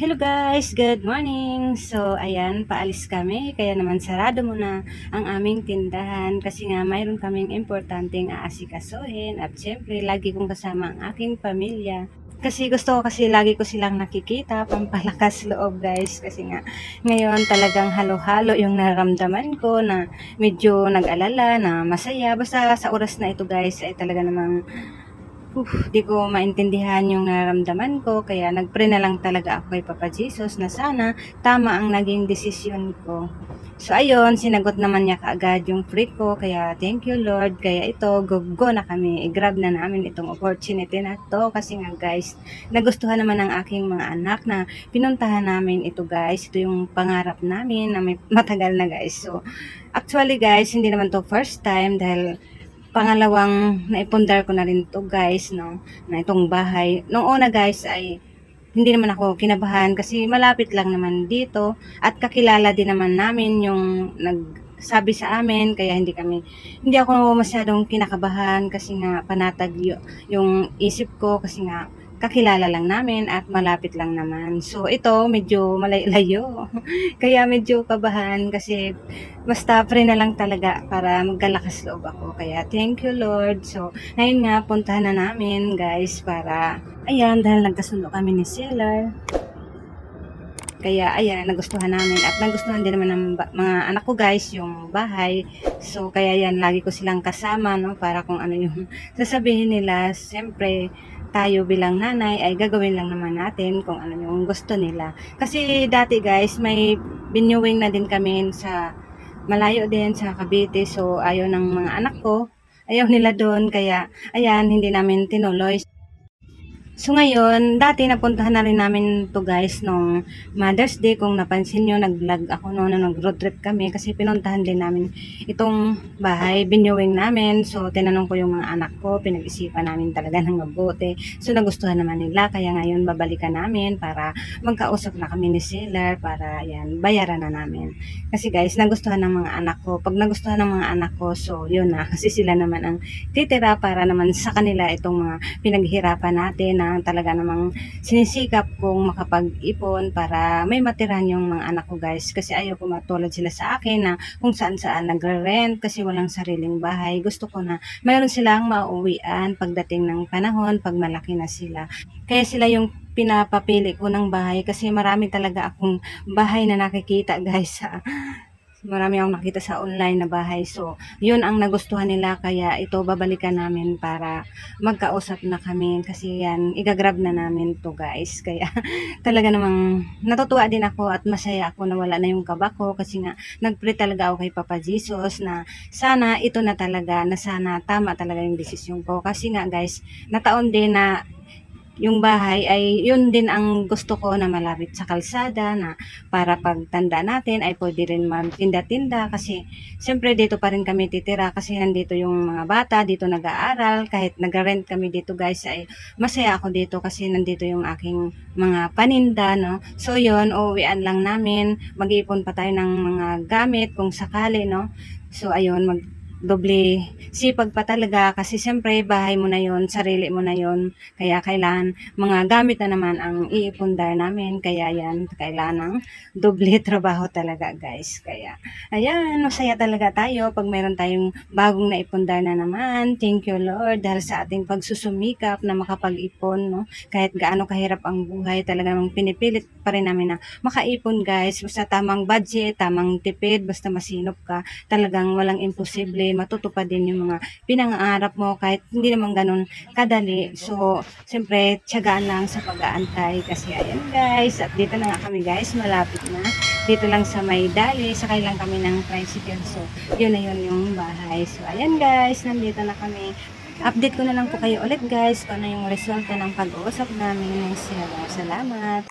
Hello guys, good morning. So, ayan, paalis kami. Kaya naman sarado muna ang aming tindahan kasi nga mayroon kaming importanteng aasikasuhin at syempre lagi kong kasama ang aking pamilya. Kasi gusto ko kasi lagi ko silang nakikita, pampalakas loob guys. Kasi nga ngayon talagang halo-halo yung naramdaman ko na medyo nag-alala, na masaya. Basta sa oras na ito guys ay talaga namang Uf, di ko maintindihan yung nararamdaman ko, kaya nagpray na lang talaga ako kay Papa Jesus na sana tama ang naging desisyon ko. So ayun, sinagot naman niya kaagad yung pray ko, kaya thank you Lord, kaya ito, go, go na kami, i-grab na namin itong opportunity na to, kasi nga guys, nagustuhan naman ng aking mga anak na pinuntahan namin ito guys, ito yung pangarap namin na may matagal na guys. So actually guys, hindi naman to first time dahil pangalawang naipundar ko na rin to guys, no, na itong bahay. Noong una guys ay hindi naman ako kinabahan kasi malapit lang naman dito at kakilala din naman namin yung nagsabi sa amin kaya hindi kami hindi ako masyadong kinakabahan kasi nga panatag yung isip ko kasi nga kakilala lang namin at malapit lang naman. So ito medyo malayo. kaya medyo kabahan kasi basta pray na lang talaga para magkalakas loob ako. Kaya thank you Lord. So ngayon nga puntahan na namin guys para ayan dahil nagkasundo kami ni Seller. Kaya ayan, nagustuhan namin at nagustuhan din naman ng mga anak ko guys yung bahay. So kaya yan, lagi ko silang kasama no para kung ano yung sasabihin nila. Siyempre, tayo bilang nanay ay gagawin lang naman natin kung ano yung gusto nila. Kasi dati guys, may binuwing na din kami sa malayo din sa Cavite. So ayaw ng mga anak ko, ayaw nila doon. Kaya ayan, hindi namin tinuloy. So ngayon, dati napuntahan na rin namin to guys nung Mother's Day. Kung napansin nyo, nag-vlog ako noon na nag-road trip kami kasi pinuntahan din namin itong bahay, binuwing namin. So tinanong ko yung mga anak ko, pinag-isipan namin talaga ng mabuti. So nagustuhan naman nila, kaya ngayon babalikan namin para magkausap na kami ni Seller para yan, bayaran na namin. Kasi guys, nagustuhan ng mga anak ko. Pag nagustuhan ng mga anak ko, so yun na, kasi sila naman ang titira para naman sa kanila itong mga pinaghirapan natin na talaga namang sinisikap kong makapag-ipon para may matirahan yung mga anak ko guys. Kasi ayaw ko matulad sila sa akin na kung saan saan nagre-rent kasi walang sariling bahay. Gusto ko na mayroon silang mauwian pagdating ng panahon pag malaki na sila. Kaya sila yung pinapapili ko ng bahay kasi marami talaga akong bahay na nakikita guys sa marami akong nakita sa online na bahay. So, yun ang nagustuhan nila. Kaya ito, babalikan namin para magkausap na kami. Kasi yan, igagrab na namin to guys. Kaya talaga namang natutuwa din ako at masaya ako na wala na yung kaba ko. Kasi nga, nagpray talaga ako kay Papa Jesus na sana ito na talaga, na sana tama talaga yung desisyon ko. Kasi nga guys, nataon din na yung bahay ay yun din ang gusto ko na malapit sa kalsada na para pag tanda natin ay pwede rin magtinda-tinda kasi siyempre dito pa rin kami titira kasi nandito yung mga bata dito nag-aaral kahit nag-rent kami dito guys ay masaya ako dito kasi nandito yung aking mga paninda no? So yun uuwian lang namin. Mag-iipon pa tayo ng mga gamit kung sakali no? So ayun mag doble sipag pa talaga kasi siyempre bahay mo na yon sarili mo na yon kaya kailangan mga gamit na naman ang iipundar namin. Kaya yan kailangan ng doble trabaho talaga guys. Kaya ayan masaya talaga tayo pag meron tayong bagong naipundar na naman. Thank you Lord dahil sa ating pagsusumikap na makapag-ipon no? Kahit gaano kahirap ang buhay talaga namang pinipilit pa rin namin na makaipon guys. Basta tamang budget tamang tipid basta masinop ka talagang walang imposible matutupad din yung mga pinangarap mo kahit hindi naman ganun kadali. So, siyempre, tiyagaan lang sa pag-aantay kasi ayan guys, at dito na nga kami guys, malapit na. Dito lang sa may dali, sakay lang kami ng tricycle. So, yun na yun yung bahay. So, ayan guys, nandito na kami. Update ko na lang po kayo ulit guys kung ano yung resulta ng pag-uusap namin ng Sierra. Salamat!